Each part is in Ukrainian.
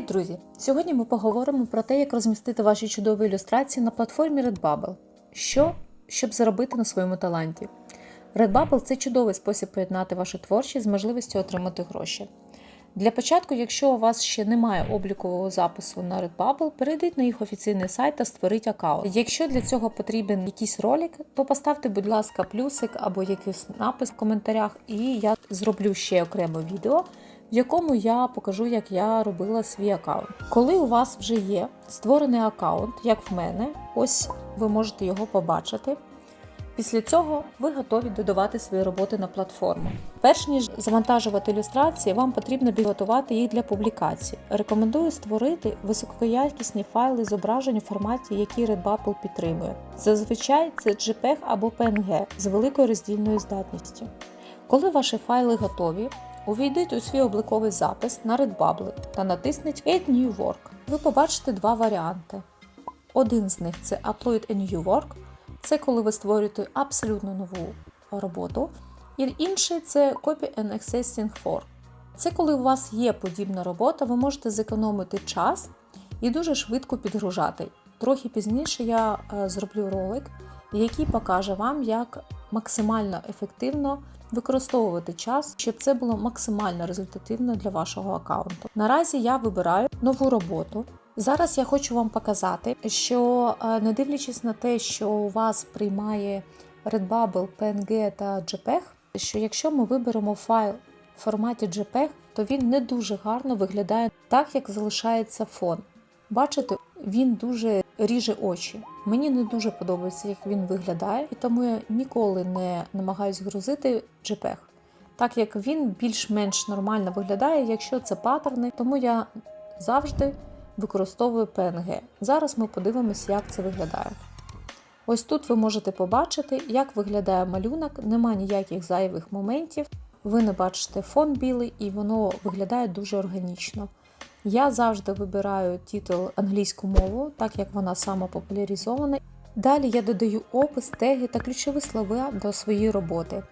Привіт, друзі! Сьогодні ми поговоримо про те, як розмістити ваші чудові ілюстрації на платформі Redbubble. Що, щоб заробити на своєму таланті? Redbubble – це чудовий спосіб поєднати вашу творчість з можливістю отримати гроші. Для початку, якщо у вас ще немає облікового запису на Redbubble, перейдіть на їх офіційний сайт та створіть аккаунт. Якщо для цього потрібен якийсь ролик, то поставте, будь ласка, плюсик або якийсь напис в коментарях, і я зроблю ще окреме відео, в якому я покажу, як я робила свій аккаунт. Коли у вас вже є створений аккаунт, як в мене, ось ви можете його побачити. Після цього ви готові додавати свої роботи на платформу. Перш ніж завантажувати ілюстрації, вам потрібно підготувати їх для публікації. Рекомендую створити високоякісні файли зображень у форматі, який Redbubble підтримує. Зазвичай це JPEG або PNG з великою роздільною здатністю. Коли ваші файли готові, увійдіть у свій обліковий запис на Redbubble та натисніть Add New Work. Ви побачите два варіанти. Один з них це Upload a New Work. Це коли ви створюєте абсолютно нову роботу. І інший це Copy and Accessing for. Це коли у вас є подібна робота, ви можете зекономити час і дуже швидко підгружати. Трохи пізніше я е, зроблю ролик, який покаже вам, як максимально ефективно використовувати час, щоб це було максимально результативно для вашого аккаунту. Наразі я вибираю нову роботу. Зараз я хочу вам показати, що е, не дивлячись на те, що у вас приймає Redbubble, PNG та JPEG, що якщо ми виберемо файл в форматі JPEG, то він не дуже гарно виглядає так, як залишається фон. Бачите, він дуже ріже очі. Мені не дуже подобається, як він виглядає, і тому я ніколи не намагаюсь грузити JPEG, так як він більш-менш нормально виглядає, якщо це паттерни, тому я завжди використовую PNG. Зараз ми подивимося, як це виглядає. Ось тут ви можете побачити, як виглядає малюнок, нема ніяких зайвих моментів. Ви не бачите фон білий і воно виглядає дуже органічно. Я завжди вибираю титул англійську мову, так як вона сама популяризована. Далі я додаю опис, теги та ключові слова до своєї роботи.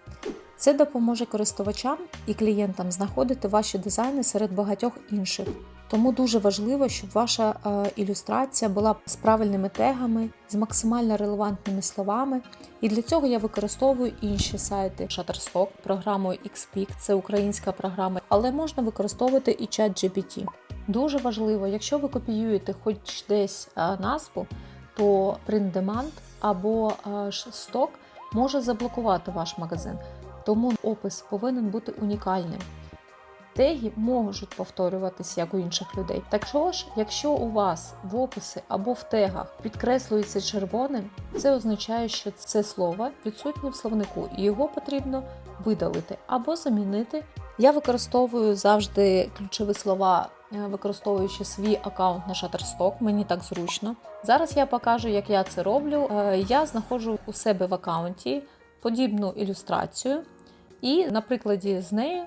Це допоможе користувачам і клієнтам знаходити ваші дизайни серед багатьох інших. Тому дуже важливо, щоб ваша е, ілюстрація була з правильними тегами, з максимально релевантними словами. І для цього я використовую інші сайти Shutterstock, програмою XPIC, це українська програма, але можна використовувати і чат GPT. Дуже важливо, якщо ви копіюєте хоч десь е, назву, то Print Demand або е, сток може заблокувати ваш магазин. Тому опис повинен бути унікальним. Теги можуть повторюватися як у інших людей. Так ж, якщо у вас в описі або в тегах підкреслюється червоним, це означає, що це слово відсутнє в словнику, і його потрібно видалити або замінити. Я використовую завжди ключові слова, е, використовуючи свій аккаунт на Shutterstock, мені так зручно. Зараз я покажу, як я це роблю. Е, Я знаходжу у себе в аккаунті подібну ілюстрацію, і на прикладі з нею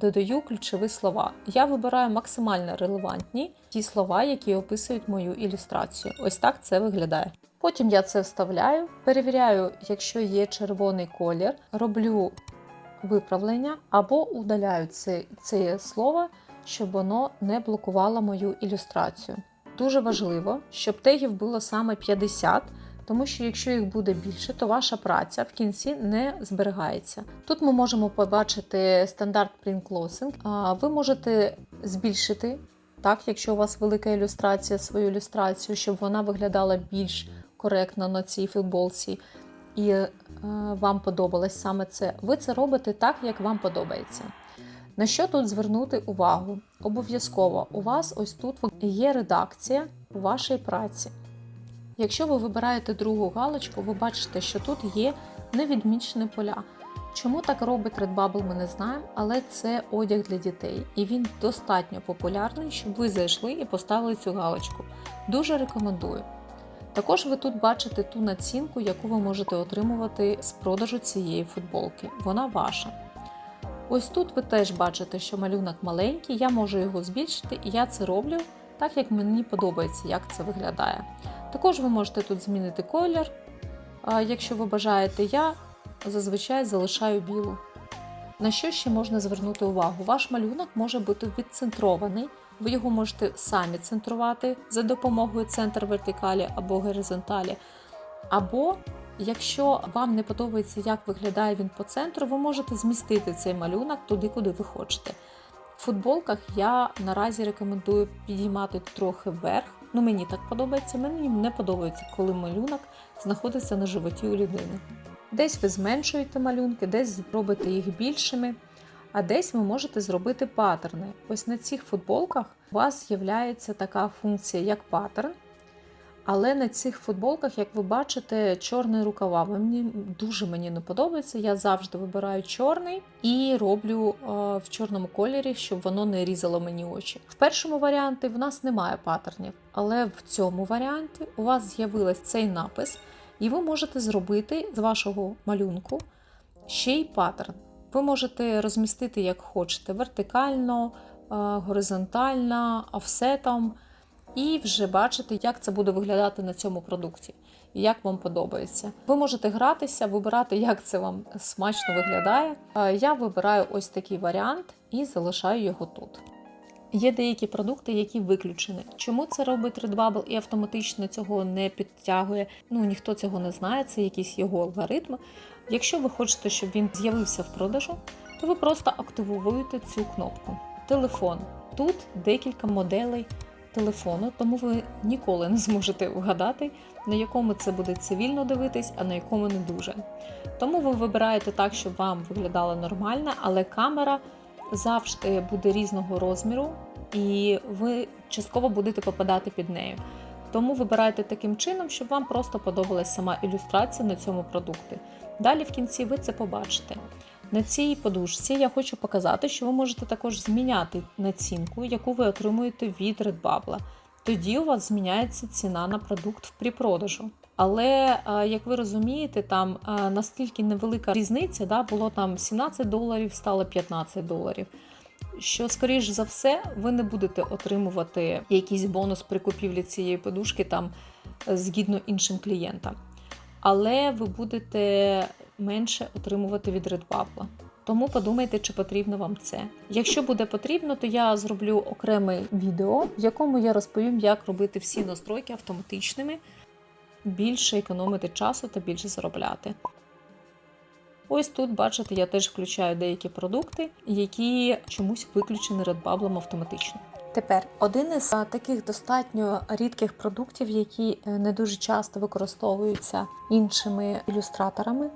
додаю ключові слова. Я вибираю максимально релевантні ті слова, які описують мою ілюстрацію. Ось так це виглядає. Потім я це вставляю, перевіряю, якщо є червоний колір, роблю виправлення або удаляю це, це слово, щоб воно не блокувало мою ілюстрацію. Дуже важливо, щоб тегів було саме 50. Тому що якщо їх буде більше, то ваша праця в кінці не зберігається. Тут ми можемо побачити стандарт print closing. Ви можете збільшити, так, якщо у вас велика ілюстрація, свою ілюстрацію, щоб вона виглядала більш коректно на цій футболці, і е, вам подобалось саме це. Ви це робите так, як вам подобається. На що тут звернути увагу? Обов'язково у вас ось тут є редакція у вашій праці. Якщо ви вибираєте другу галочку, ви бачите, що тут є невідмічені поля. Чому так робить Redbubble, ми не знаємо, але це одяг для дітей, і він достатньо популярний, щоб ви зайшли і поставили цю галочку. Дуже рекомендую. Також ви тут бачите ту націнку, яку ви можете отримувати з продажу цієї футболки. Вона ваша. Ось тут ви теж бачите, що малюнок маленький, я можу його збільшити, і я це роблю так, як мені подобається, як це виглядає. Також ви можете тут змінити колір. Якщо ви бажаєте, я зазвичай залишаю білу. На що ще можна звернути увагу? Ваш малюнок може бути відцентрований. Ви його можете самі центрувати за допомогою центр вертикалі або горизонталі. Або, якщо вам не подобається, як виглядає він по центру, ви можете змістити цей малюнок туди, куди ви хочете. В футболках я наразі рекомендую підіймати трохи вверх. Ну, мені так подобається. Мені не подобається, коли малюнок знаходиться на животі у людини. Десь ви зменшуєте малюнки, десь зробите їх більшими, а десь ви можете зробити паттерни. Ось на цих футболках у вас з'являється така функція, як паттерн. Але на цих футболках, як ви бачите, чорний рукава. Мені дуже мені не подобається. Я завжди вибираю чорний і роблю е, в чорному кольорі, щоб воно не різало мені очі. В першому варіанті в нас немає паттернів, але в цьому варіанті у вас з'явився цей напис, і ви можете зробити з вашого малюнку ще й паттерн. Ви можете розмістити як хочете: вертикально, е, горизонтально, офсетом. І вже бачити, як це буде виглядати на цьому продукті, і як вам подобається. Ви можете гратися, вибирати, як це вам смачно виглядає. Е, Я вибираю ось такий варіант і залишаю його тут. Є деякі продукти, які виключені. Чому це робить Redbubble і автоматично цього не підтягує? Ну ніхто цього не знає, це якісь його алгоритми. Якщо ви хочете, щоб він з'явився в продажу, то ви просто активуєте цю кнопку. Телефон. Тут декілька моделей телефону, тому ви ніколи не зможете вгадати, на якому це буде цивільно дивитись, а на якому не дуже. Тому ви вибираєте так, щоб вам виглядало нормально, але камера завжди буде різного розміру, і ви частково будете попадати під нею. Тому вибирайте таким чином, щоб вам просто подобалась сама ілюстрація на цьому продукті. Далі в кінці ви це побачите. На цій подушці я хочу показати, що ви можете також зміняти націнку, яку ви отримуєте від Redbubble. Тоді у вас зміняється ціна на продукт в пріпродажу. Але, е, як ви розумієте, там е, настільки невелика різниця, да, було там 17 доларів, стало 15 доларів. Що, скоріш за все, ви не будете отримувати якийсь бонус при купівлі цієї подушки там е, згідно іншим клієнтам. Але ви будете менше отримувати від Redbubble. Тому подумайте, чи потрібно вам це. Якщо буде потрібно, то я зроблю окреме відео, в якому я розповім, як робити всі настройки автоматичними, більше економити часу та більше заробляти. Ось тут, бачите, я теж включаю деякі продукти, які чомусь виключені Redbubble автоматично. Тепер один із таких достатньо рідких продуктів, які е, не дуже часто використовуються іншими ілюстраторами,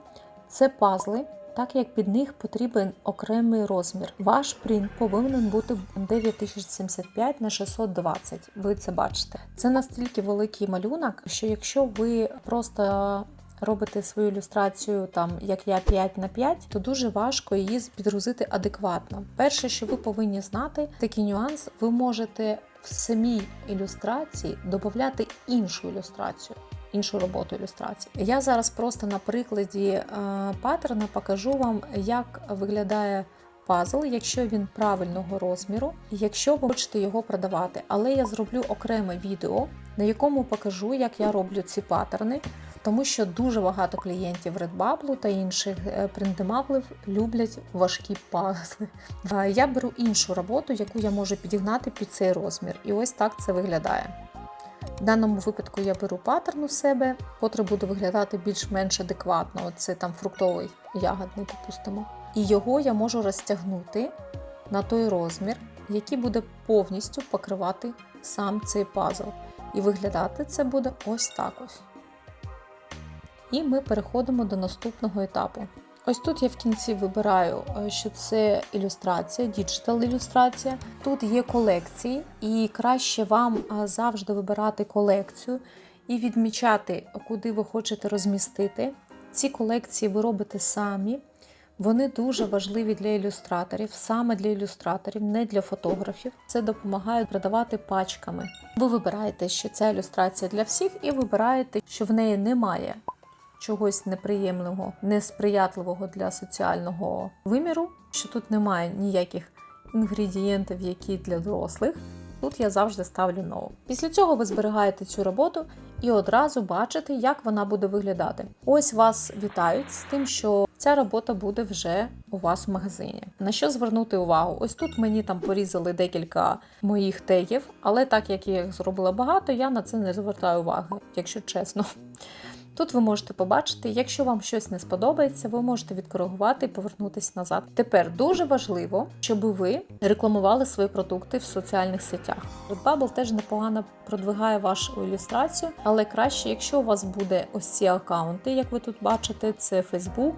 це пазли. Так як під них потрібен окремий розмір. Ваш принт повинен бути 9075 на 620. Ви це бачите. Це настільки великий малюнок, що якщо ви просто робите свою ілюстрацію, там як я 5 на 5, то дуже важко її підгрузити адекватно. Перше, що ви повинні знати, такий нюанс, ви можете в самій ілюстрації додати іншу ілюстрацію. Іншу роботу ілюстрації. Я зараз просто на прикладі е, паттерна покажу вам, як виглядає пазл, якщо він правильного розміру, якщо ви хочете його продавати. Але я зроблю окреме відео, на якому покажу, як я роблю ці паттерни, тому що дуже багато клієнтів Redbubble та інших принтемаблів люблять важкі пазли. Е, Я беру іншу роботу, яку я можу підігнати під цей розмір. І ось так це виглядає. В даному випадку я беру паттерн у себе, котрий буде виглядати більш-менш адекватно. Це там фруктовий ягодний, допустимо. І його я можу розтягнути на той розмір, який буде повністю покривати сам цей пазл. І виглядати це буде ось так ось. І ми переходимо до наступного етапу. Ось тут я в кінці вибираю, е, що це ілюстрація, діджитал ілюстрація. Тут є колекції, і краще вам е, завжди вибирати колекцію і відмічати, куди ви хочете розмістити. Ці колекції ви робите самі. Вони дуже важливі для ілюстраторів, саме для ілюстраторів, не для фотографів. Це допомагає продавати пачками. Ви вибираєте, що ця ілюстрація для всіх, і вибираєте, що в неї немає чогось неприємного, несприятливого для соціального виміру, що тут немає ніяких інгредієнтів, які для дорослих. Тут я завжди ставлю no. Після цього ви зберігаєте цю роботу і одразу бачити, як вона буде виглядати. Ось вас вітають з тим, що ця робота буде вже у вас в магазині. На що звернути увагу? Ось тут мені там порізали декілька моїх тегів, але так як я їх зробила багато, я на це не звертаю уваги, якщо чесно. Тут ви можете побачити, якщо вам щось не сподобається, ви можете відкоригувати і повернутися назад. Тепер дуже важливо, щоб ви рекламували свої продукти в соціальних сетях. Redbubble теж непогано продвигає вашу ілюстрацію, але краще, якщо у вас буде ось ці аккаунти, як ви тут бачите, це Facebook.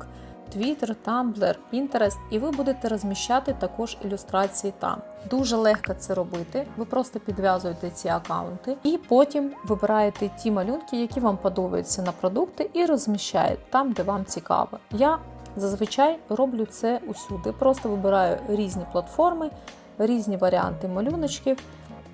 Twitter, Tumblr, Pinterest, і ви будете розміщати також ілюстрації там. Дуже легко це робити. Ви просто підв'язуєте ці аккаунти і потім вибираєте ті малюнки, які вам подобаються на продукти, і розміщаєте там, де вам цікаво. Я зазвичай роблю це усюди. Просто вибираю різні платформи, різні варіанти малюночків,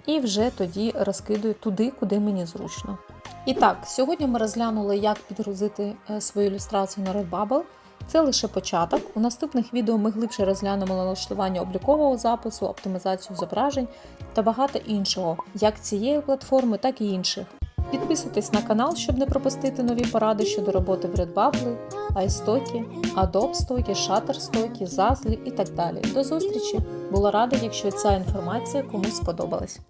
і вже тоді розкидую туди, куди мені зручно. І так, сьогодні ми розглянули, як підгрузити е, свою ілюстрацію на Redbubble. Це лише початок. У наступних відео ми глибше розглянемо налаштування облікового запису, оптимізацію зображень та багато іншого, як цієї платформи, так і інших. Підписуйтесь на канал, щоб не пропустити нові поради щодо роботи в Redbubble, iStock, Adobe Stock, Shutterstock, Zazzle і так далі. До зустрічі! Була рада, якщо ця інформація комусь сподобалась.